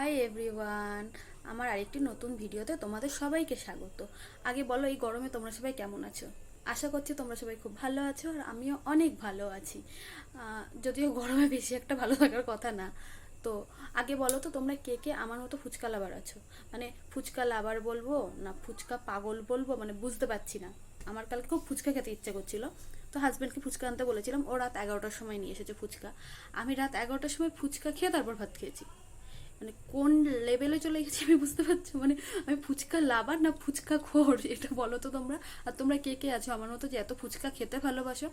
Hi everyone আমার আরেকটি নতুন ভিডিওতে তোমাদের সবাইকে স্বাগত। আগে বলো, এই গরমে তোমরা সবাই কেমন আছো? আশা করছি তোমরা সবাই খুব ভালো আছো আর আমিও অনেক ভালো আছি। যদিও গরমে বেশি একটা ভালো থাকার কথা না। তো, আগে বলো তো, তোমরা কে কে আমার মতো ফুচকা লাভার আছো? মানে ফুচকা লাভার বলব না ফুচকা পাগল বলব? মানে বুঝতে পারছি না। আমার কালকে খুব ফুচকা খেতে ইচ্ছে করছিল। তো হাজব্যান্ডকে ফুচকা আনতে বলেছিলাম, ও রাত এগারোটার সময় নিয়ে এসেছে ফুচকা। আমি রাত এগারোটার সময় ফুচকা খেয়ে তারপর ভাত খেয়েছি। মানে কোন লেভেলে চলে গেছি আমি বুঝতে পারছি। মানে আমি ফুচকা লাভার না ফুচকা খোর, এটা বলো তো তোমরা? আর তোমরা কে কে আছো? আমার মতো যে এত ফুচকা খেতে ভালোবাসো।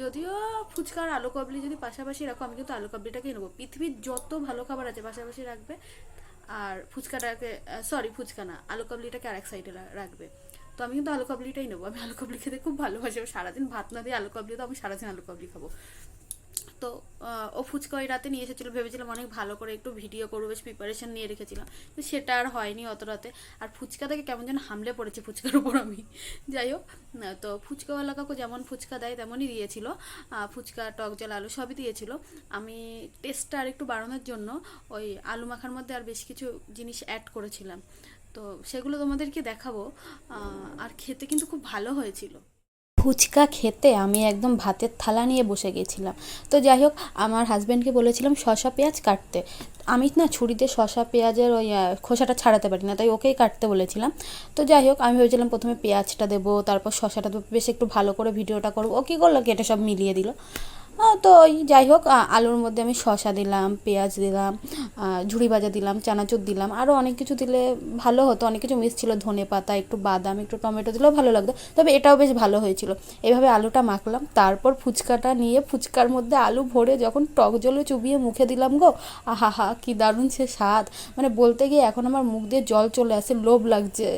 যদিও ফুচকা আর আলু কাবলি যদি পাশাপাশি রাখো, আমি কিন্তু আলু কাবলিটাকেই নেব। পৃথিবীর যত ভালো খাবার আছে পাশাপাশি রাখবে। আর ফুচকাটাকে সরি ফুচকা না, আলু কাবলিটাকে আরেক সাইডে রাখবে। তো আমি কিন্তু আলু কাবলিটাই নেব। আমি আলু কাবলি খেতে খুব ভালোবাসি। সারাদিন ভাত না দিয়ে আলু কাবলি, তো আমি সারাদিন আলু কাবলি খাব। তো ও ফুচকা ওই রাতে নিয়ে এসেছিল, ভেবেছিলাম অনেক ভালো করে একটু ভিডিও করব, বেশ প্রিপারেশন নিয়ে রেখেছিলাম। তো সেটা আর হয়নি অত রাতে। আর ফুচকা থেকে কেমন যেন হামলে পড়েছে ফুচকার উপর আমি। যাই হোক তো ফুচকাওয়ালা কাকু যেমন ফুচকা দেয়, তেমনই দিয়েছিল। ফুচকা, টক জল, আলু সবই দিয়েছিল। আমি টেস্টটা আর একটু বাড়ানোর জন্য ওই আলু মাখার মধ্যে আর বেশ কিছু জিনিস অ্যাড করেছিলাম। তো সেগুলো তোমাদেরকে দেখাবো। আর খেতে কিন্তু খুব ভালো হয়েছিল। ফুচকা খেতে আমি একদম ভাতের থালা নিয়ে বসে গেছিলাম। তো যাই হোক, আমার হাজব্যান্ডকে বলেছিলাম শসা পেঁয়াজ কাটতে। আমি না ছুরিতে শসা পেঁয়াজের ওই খোসাটা ছাড়াতে পারি না, তাই ওকেই কাটতে বলেছিলাম। তো যাই হোক, আমি ভেবেছিলাম প্রথমে পেঁয়াজটা দেবো, তারপর শসাটা দেবো, বেশ একটু ভালো করে ভিডিওটা করব। ও কী করল, কেটে সব মিলিয়ে দিল। তো ওই যাই হোক আলুর মধ্যে আমি শশা দিলাম, পেঁয়াজ দিলাম ঝুড়ি ভাজা দিলাম, চানাচুর দিলাম আরও অনেক কিছু দিলে ভালো হতো, অনেক কিছু মিক্স ছিল, ধনে পাতা, একটু বাদাম, একটু টমেটো দিলেও ভালো লাগতো, তবে এটাও বেশ ভালো হয়েছিল। এভাবে আলুটা মাখলাম, তারপর ফুচকাটা নিয়ে ফুচকার মধ্যে আলু ভরে যখন টক জলে চুবিয়ে মুখে দিলাম গো আহা হা কি দারুণ সে স্বাদ! মানে বলতে গিয়ে এখন আমার মুখ দিয়ে জল চলে আসে, লোভ লাগছে।